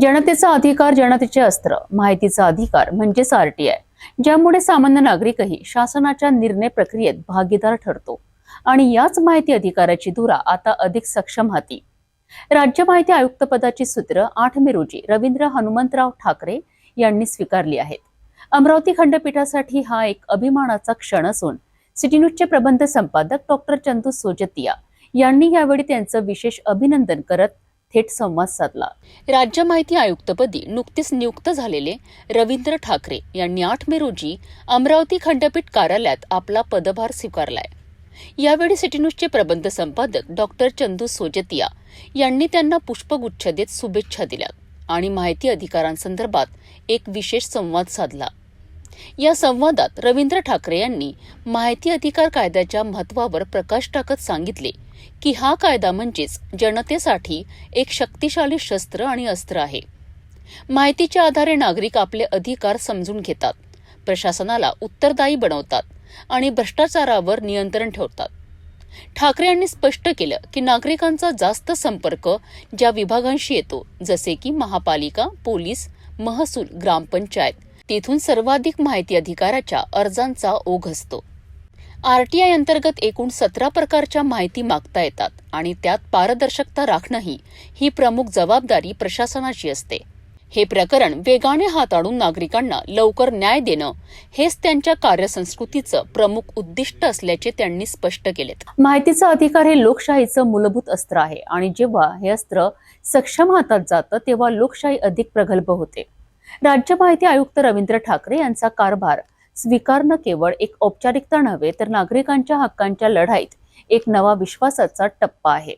जनतेचा अधिकार जनतेचे अस्त्र माहितीचा अधिकार म्हणजेच आरटीआय ज्यामुळे सामान्य नागरिकही शासनाच्या निर्णय प्रक्रियेत भागीदार ठरतो. आणि याच माहिती अधिकाराची धुरा आता अधिक सक्षम हाती. राज्य माहिती आयुक्त पदाची सूत्र आठ मे रोजी रवींद्र हनुमंतराव ठाकरे यांनी स्वीकारली आहेत. अमरावती खंडपीठासाठी हा एक अभिमानाचा क्षण असून सिटी न्यूजचे प्रबंध संपादक डॉक्टर चंदू सोजतिया यांनी यावेळी त्यांचं विशेष अभिनंदन करत थेट संवाद साधला. राज्य माहिती आयुक्तपदी नुकतीच नियुक्त झालेले रवींद्र ठाकरे यांनी आठ मे रोजी अमरावती खंडपीठ कार्यालयात आपला पदभार स्वीकारलाय. यावेळी सिटी न्यूजचे प्रबंध संपादक डॉक्टर चंदू सोजतिया यांनी त्यांना पुष्पगुच्छ देत शुभेच्छा दिल्या आणि माहिती अधिकारांसंदर्भात एक विशेष संवाद साधला. या संवादात रवींद्र ठाकरे यांनी माहिती अधिकार कायद्याच्या महत्वावर प्रकाश टाकत सांगितले की हा कायदा म्हणजेच जनतेसाठी एक शक्तिशाली शस्त्र आणि अस्त्र आहे. माहितीच्या आधारे नागरिक आपले अधिकार समजून घेतात प्रशासनाला उत्तरदायी बनवतात आणि भ्रष्टाचारावर नियंत्रण ठेवतात. ठाकरे यांनी स्पष्ट केलं की नागरिकांचा जास्त संपर्क ज्या विभागांशी येतो जसे की महापालिका पोलीस महसूल ग्रामपंचायत तेथून सर्वाधिक माहिती अधिकाराच्या अर्जांचा ओघ असतो. आरटीआय अंतर्गत एकूण सतरा प्रकारच्या माहिती मागता येतात आणि त्यात पारदर्शकता राखणंही ही प्रमुख जबाबदारी प्रशासनाची असते. हे प्रकरण वेगाने हाताळून नागरिकांना लवकर न्याय देणं हेच त्यांच्या कार्यसंस्कृतीचं प्रमुख उद्दिष्ट असल्याचे त्यांनी स्पष्ट केलेत. माहितीचा अधिकार हे लोकशाहीचं मूलभूत अस्त्र आहे आणि जेव्हा हे अस्त्र सक्षम हातात जातं तेव्हा लोकशाही अधिक प्रगल्भ होते. राज्य माहिती आयुक्त रवींद्र ठाकरे यांचा कारभार स्वीकारणं केवळ एक औपचारिकता नव्हे तर नागरिकांच्या हक्कांच्या लढाईत एक नवा विश्वासाचा टप्पा आहे.